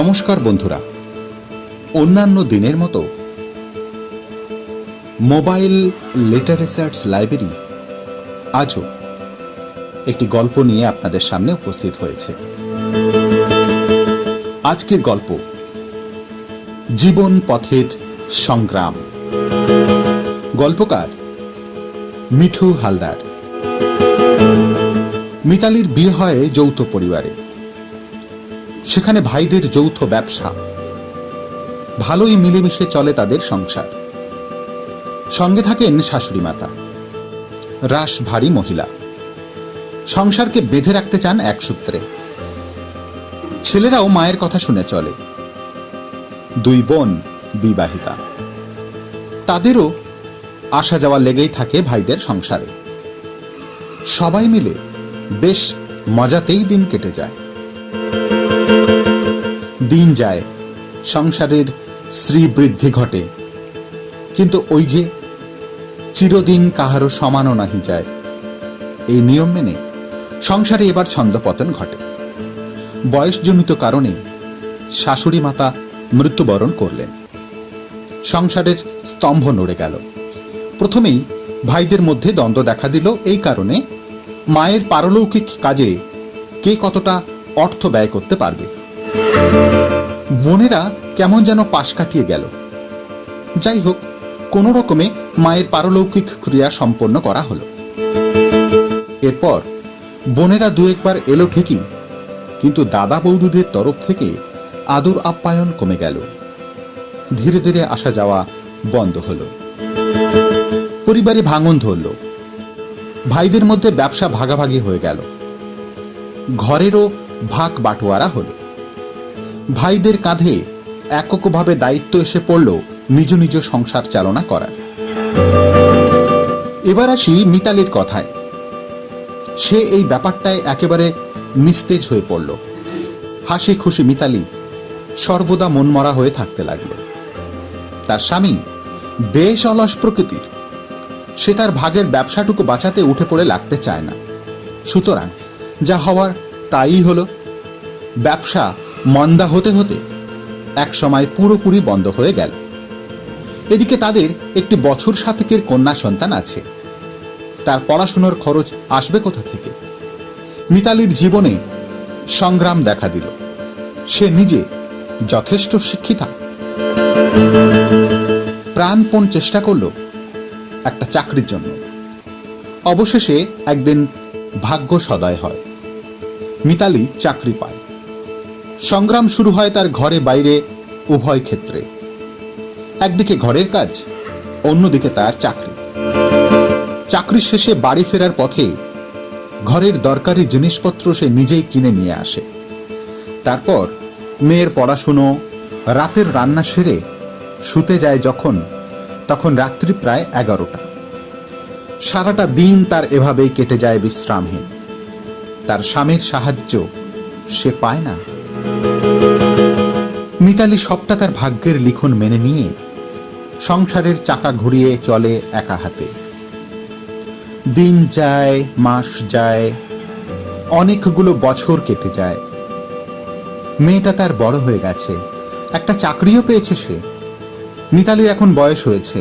নমস্কার বন্ধুরা। অন্যান্য দিনের মতো মোবাইল লিটারেচার্স লাইব্রেরি আজও একটি গল্প নিয়ে আপনাদের সামনে উপস্থিত হয়েছে। আজকের গল্প, জীবন পথের সংগ্রাম। গল্পকার মিঠু হালদার। মিতালির বিয়ে হয় যৌথ পরিবারে। সেখানে ভাইদের যৌথ ব্যবসা। ভালোই মিলেমিশে চলে তাদের সংসার। সঙ্গে থাকেন শাশুড়ি মাতা। রাস ভারী মহিলা। সংসারকে বেঁধে রাখতে চান এক সূত্রে। ছেলেরাও মায়ের কথা শুনে চলে। দুই বোন বিবাহিতা। তাদেরও আসা যাওয়া লেগেই থাকে ভাইদের সংসারে। সবাই মিলে বেশ মজাতেই দিন কেটে যায়। দিন যায়, সংসারের শ্রীবৃদ্ধি ঘটে। কিন্তু ওই যে চিরদিন কাহারও সমানও নাহি যায়, এই নিয়ম মেনে সংসারে এবার ছন্দপতন ঘটে। বয়সজনিত কারণে শাশুড়ি মাতা মৃত্যুবরণ করলেন। সংসারের স্তম্ভ নড়ে গেল। প্রথমেই ভাইদের মধ্যে দ্বন্দ্ব দেখা দিল, এই কারণে মায়ের পারলৌকিক কাজে কে কতটা অর্থ ব্যয় করতে পারবে। বোনেরা কেমন যেন পাশ কাটিয়ে গেল। যাই হোক কোনো রকমে মায়ের পারলৌকিক ক্রিয়া সম্পন্ন করা হলো। এরপর বোনেরা দু একবার এলো ঠিকই, কিন্তু দাদা বৌদুদের তরফ থেকে আদর আপ্যায়ন কমে গেল। ধীরে ধীরে আসা যাওয়া বন্ধ হলো। পরিবারে ভাঙন ধরল। ভাইদের মধ্যে ব্যবসা ভাগাভাগি হয়ে গেল। ঘরেরও ভাগ বাটোয়ারা হলো। ভাইদের কাঁধে এককভাবে দায়িত্ব এসে পড়ল নিজ নিজ সংসার চালনা করার এবার আসি মিতালির কথায়। সে এই ব্যাপারটায় একেবারে নিস্তেজ হয়ে পড়ল। হাসি খুশি মিতালি সর্বদা মনমরা হয়ে থাকতে লাগল। তার স্বামী বেশ অলস প্রকৃতির। সে তার ভাগের ব্যবসাটুকু বাঁচাতে উঠে পড়ে লাগতে চায় না। সুতরাং যা হওয়ার তাই হলো, ব্যবসা মন্দা হতে হতে এক সময় পুরোপুরি বন্ধ হয়ে গেল। এদিকে তাদের একটি বছর সাতেকের কন্যা সন্তান আছে। তার পড়াশুনোর খরচ আসবে কোথা থেকে? মিতালির জীবনে সংগ্রাম দেখা দিল। সে নিজে যথেষ্ট শিক্ষিতা। প্রাণপণ চেষ্টা করল একটা চাকরির জন্য। অবশেষে একদিন ভাগ্য সদয় হয়। মিতালি চাকরি পায়। সংগ্রাম শুরু হয় তার ঘরে বাইরে উভয় ক্ষেত্রে। একদিকে ঘরের কাজ, অন্যদিকে তার চাকরি। চাকরি শেষে বাড়ি ফেরার পথে ঘরের দরকারি জিনিসপত্র সে নিজেই কিনে নিয়ে আসে। তারপর মেয়ের পড়াশুনো, রাতের রান্না সেরে শুতে যায় যখন, তখন রাত্রি প্রায় এগারোটা। সারাটা দিন তার এভাবেই কেটে যায় বিশ্রামহীন। তার স্বামীর সাহায্য সে পায় না। মিতালি সবটা তার ভাগ্যের লিখন মেনে নিয়ে সংসারের চাকা ঘুরিয়ে চলে একা হাতে। দিন যায়, মাস যায়, অনেকগুলো বছর কেটে যায়। মেয়েটা তার বড় হয়ে গেছে, একটা চাকরিও পেয়েছে সে। মিতালির এখন বয়স হয়েছে,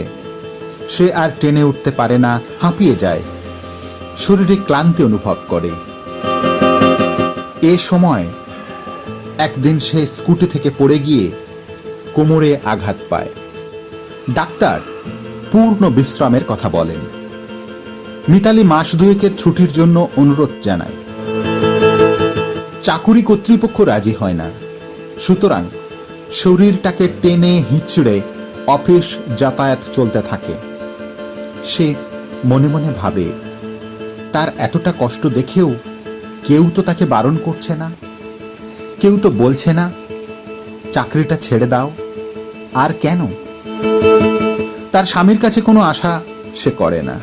সে আর টেনে উঠতে পারে না, হাঁপিয়ে যায়, শরীরে ক্লান্তি অনুভব করে। এ সময় একদিন সে স্কুটি থেকে পড়ে গিয়ে কোমরে আঘাত পায়। ডাক্তার পূর্ণ বিশ্রামের কথা বলেন। মিতালি মাস দুয়েকের ছুটির জন্য অনুরোধ জানায়। চাকুরি কর্তৃপক্ষ রাজি হয় না। সুতরাং শরীরটাকে টেনে হিঁচড়ে অফিস যাতায়াত চলতে থাকে। সে মনে মনে ভাবে, তার এতটা কষ্ট দেখেও কেউ তো তাকে বারণ করছে না। কেউ তো বলছে না, চাকরিটা ছেড়ে দাও। আর কেন? তার স্বামীর কাছে কোনো আশা সে করে না।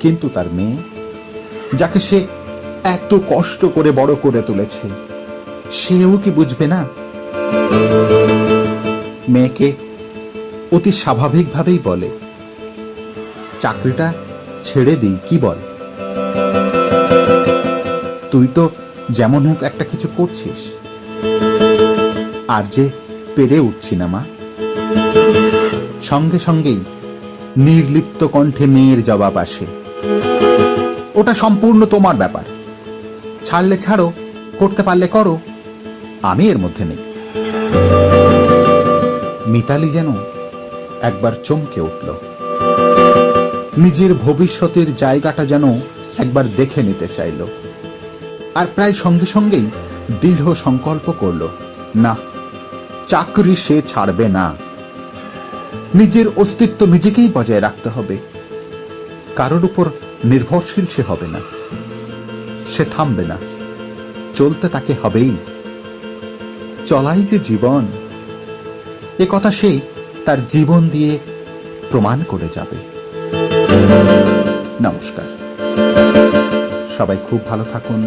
কিন্তু তার মেয়ে, যাকে সে এত কষ্ট করে বড় করে তুলেছে, সেও কি বুঝবে না? মেয়েকে অতি স্বাভাবিকভাবেই বলে, চাকরিটা ছেড়ে দিই, কি বল? তুই তো যেমন হোক একটা কিছু করছিস। আর যে পেরে উঠছি না, মা। সঙ্গে সঙ্গেই নির্লিপ্ত কণ্ঠে মেয়ের জবাব আসে। ওটা সম্পূর্ণ তোমার ব্যাপার। ছাড়লে ছাড়ো, করতে পারলে করো। আমি এর মধ্যে নেই। মিতালি যেন একবার চমকে উঠল। নিজের ভবিষ্যতের জায়গাটা যেন একবার দেখে নিতে চাইল। আর প্রায় সঙ্গে সঙ্গেই দৃঢ় সংকল্প করল, না, চাকরি সে ছাড়বে না। নিজের অস্তিত্ব নিজেকেই বজায় রাখতে হবে। কারোর উপর নির্ভরশীল সে হবে না। সে থামবে না। চলতে তাকে হবেই। চলাই যে জীবন, এ কথা সে তার জীবন দিয়ে প্রমাণ করে যাবে। নমস্কার। সবাই খুব ভালো থাকুন।